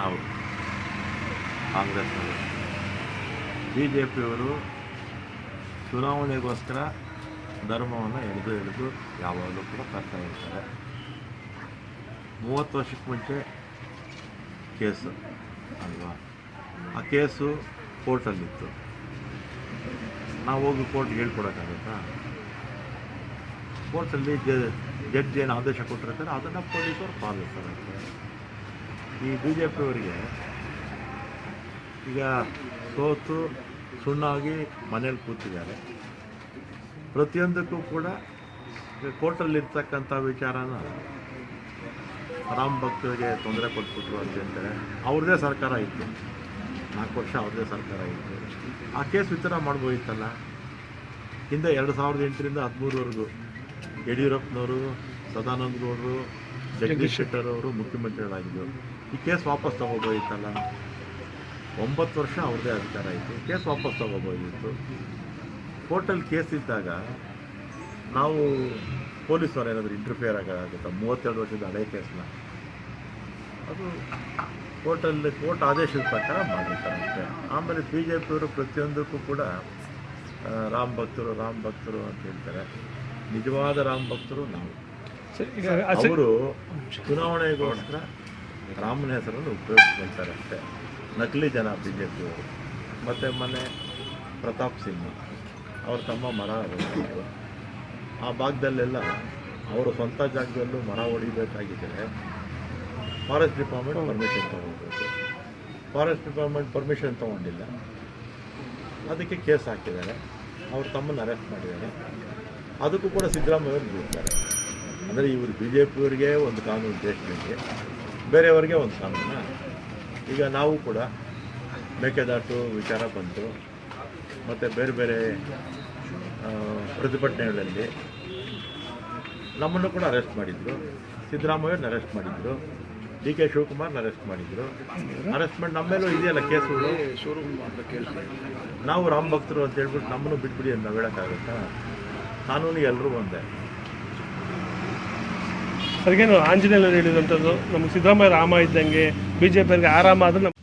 ನಾವು ಕಾಂಗ್ರೆಸ್ನವರು. B J ಪಿಯವರು ಚುನಾವಣೆಗೋಸ್ಕರ ಧರ್ಮವನ್ನು ಎಳೆದು ಎಳೆದು ಯಾವಾಗಲೂ ಕೂಡ ಕರ್ತಾ ಇರ್ತಾರೆ. ಮೂವತ್ತು ವರ್ಷಕ್ಕೆ ಮುಂಚೆ ಕೇಸು ಅಲ್ವಾ? ಆ ಕೇಸು ಕೋರ್ಟಲ್ಲಿತ್ತು. ನಾವು ಹೋಗಿ ಕೋರ್ಟ್ ಹೇಳ್ಕೊಡೋಕ್ಕಾಗುತ್ತಾ? ಕೋರ್ಟಲ್ಲಿ ಜಡ್ಜ್ ಏನು ಆದೇಶ ಕೊಟ್ಟಿರ್ತಾರೆ, ಅದನ್ನು ಪೊಲೀಸರು ಪಾಲಿಸ್ತಾರೆ. ಈ ಬಿ ಜೆ ಪಿಯವರಿಗೆ ಈಗ ಸೋತು, ಸುಣ್ಣಾಗಿ ಮನೇಲಿ ಕೂತಿದ್ದಾರೆ. ಪ್ರತಿಯೊಂದಕ್ಕೂ ಕೂಡ ಈಗ ಕೋರ್ಟಲ್ಲಿರ್ತಕ್ಕಂಥ ವಿಚಾರನ ರಾಮ್ ಭಕ್ತರಿಗೆ ತೊಂದರೆ ಕೊಟ್ಬಿಟ್ರು ಅಂತ ಹೇಳ್ತಾರೆ ಅವ್ರದ್ದೇ ಸರ್ಕಾರ ಇತ್ತು. ನಾಲ್ಕು ವರ್ಷ ಅವ್ರದ್ದೇ ಸರ್ಕಾರ ಇತ್ತು. ಆ ಕೇಸ್ ವಿಚಾರ ಮಾಡ್ಬೋದಿತ್ತಲ್ಲ? ಹಿಂದೆ ಎರಡು ಸಾವಿರದ ಎಂಟರಿಂದ ಹದಿಮೂರವರೆಗೂ ಯಡಿಯೂರಪ್ಪನವರು, ಸದಾನಂದ ಗೌಡರು ಜಗದೀಶ್ ಶೆಟ್ಟರ್ ಅವರು ಮುಖ್ಯಮಂತ್ರಿಗಳಾಗಿದ್ದರು ಈ ಕೇಸ್ ವಾಪಸ್ ತಗೋಬೋದಿತ್ತಲ್ಲ? ಒಂಬತ್ತು ವರ್ಷ ಅವ್ರದ್ದೇ ಅಧಿಕಾರ ಆಯಿತು. ಕೇಸ್ ವಾಪಸ್ ತಗೋಬೋದಿತ್ತು. ಕೋರ್ಟಲ್ಲಿ ಕೇಸ್ ಇದ್ದಾಗ ನಾವು ಪೊಲೀಸರು ಏನಾದರೂ ಇಂಟರ್ಫಿಯರ್ ಆಗೋಕ್ಕಾಗುತ್ತಾ? ಮೂವತ್ತೆರಡು ವರ್ಷದ ಹಳೆ ಕೇಸ್ನ? ಅದು ಕೋರ್ಟಲ್ಲಿ ಕೋರ್ಟ್ ಆದೇಶದ ಪ್ರಕಾರ ಮಾಡಿರ್ತಾರೆ ಅಷ್ಟೇ. ಆಮೇಲೆ ಬಿ ಜೆ ಪಿಯವರು ಪ್ರತಿಯೊಂದಕ್ಕೂ ಕೂಡ ರಾಮ್ ಭಕ್ತರು ರಾಮ್ ಭಕ್ತರು ಅಂತ ಹೇಳ್ತಾರೆ. ನಿಜವಾದ ರಾಮ್ ಭಕ್ತರು ನಾವು. ಅವರು ಚುನಾವಣೆಗೋಸ್ಕರ ರಾಮನ ಹೆಸರನ್ನು ಉಪಯೋಗಿಸ್ಕೊಳ್ತಾರೆ ಅಷ್ಟೇ. ನಕಲಿ ಜನ ಬಿ ಜೆ ಪಿಯವರು ಮತ್ತು ಮೊನ್ನೆ ಪ್ರತಾಪ್ ಸಿಂಗ್ ಅವ್ರ ತಮ್ಮ ಮರ ಆ ಭಾಗದಲ್ಲೆಲ್ಲ ಅವರು ಸ್ವಂತ ಜಾಗದಲ್ಲೂ ಮರ ಹೊಡಿಬೇಕಾಗಿದ್ದರೆ ಫಾರೆಸ್ಟ್ ಡಿಪಾರ್ಟ್ಮೆಂಟ್ ಪರ್ಮಿಷನ್ ತೊಗೊಳ್ಬೇಕು. ಫಾರೆಸ್ಟ್ ಡಿಪಾರ್ಟ್ಮೆಂಟ್ ಪರ್ಮಿಷನ್ ತೊಗೊಂಡಿಲ್ಲ. ಅದಕ್ಕೆ ಕೇಸ್ ಹಾಕಿದ್ದಾರೆ. ಅವ್ರ ತಮ್ಮನ್ನು ಅರೆಸ್ಟ್ ಮಾಡಿದ್ದಾರೆ. ಅದಕ್ಕೂ ಕೂಡ ಸಿದ್ದರಾಮಯ್ಯವ್ರು ಬಿಡ್ತಾರೆ ಅಂದರೆ ಇವರು ಬಿ ಜೆ ಪಿಯವರಿಗೆ ಒಂದು ಕಾನೂನು ದೇಶದಲ್ಲಿ ಬೇರೆಯವರಿಗೆ ಒಂದು ಕಾನೂನು? ಈಗ ನಾವು ಕೂಡ ಮೇಕೆದಾಟು ವಿಚಾರ ಬಂತು, ಮತ್ತು ಬೇರೆ ಬೇರೆ ಪ್ರತಿಭಟನೆಗಳಲ್ಲಿ ನಮ್ಮನ್ನು ಕೂಡ ಅರೆಸ್ಟ್ ಮಾಡಿದ್ರು. ಸಿದ್ದರಾಮಯ್ಯವ್ರನ್ನ ಅರೆಸ್ಟ್ ಮಾಡಿದ್ರು. ಡಿ ಕೆ ಶಿವಕುಮಾರ್ನ ಅರೆಸ್ಟ್ ಮಾಡಿದ್ರು. ಅರೆಸ್ಟ್ ಮಾಡಿ ನಮ್ಮೇಲೂ ಇದೆಯಲ್ಲ ಕೇಸುಗಳು? ನಾವು ರಾಮ ಭಕ್ತರು ಅಂತ ಹೇಳ್ಬಿಟ್ಟು ನಮ್ಮನ್ನು ಬಿಟ್ಬಿಡಿ ಅಂತ ಹೇಳೋಕ್ಕಾಗುತ್ತಾ? ಕಾನೂನಿಗೆ ಎಲ್ಲರೂ ಒಂದೇ. ಅದಕ್ಕೇನು ಆಂಜನೇಯರು ಹೇಳಿದಂಥದ್ದು ನಮಗೆ ಸಿದ್ದರಾಮಯ್ಯ ರಾಮ ಇದ್ದಂಗೆ ಬಿ ಜೆ ಪಿಯವರಿಗೆ ಆರಾಮ ಆದ್ರೆ ನಮ್ಮ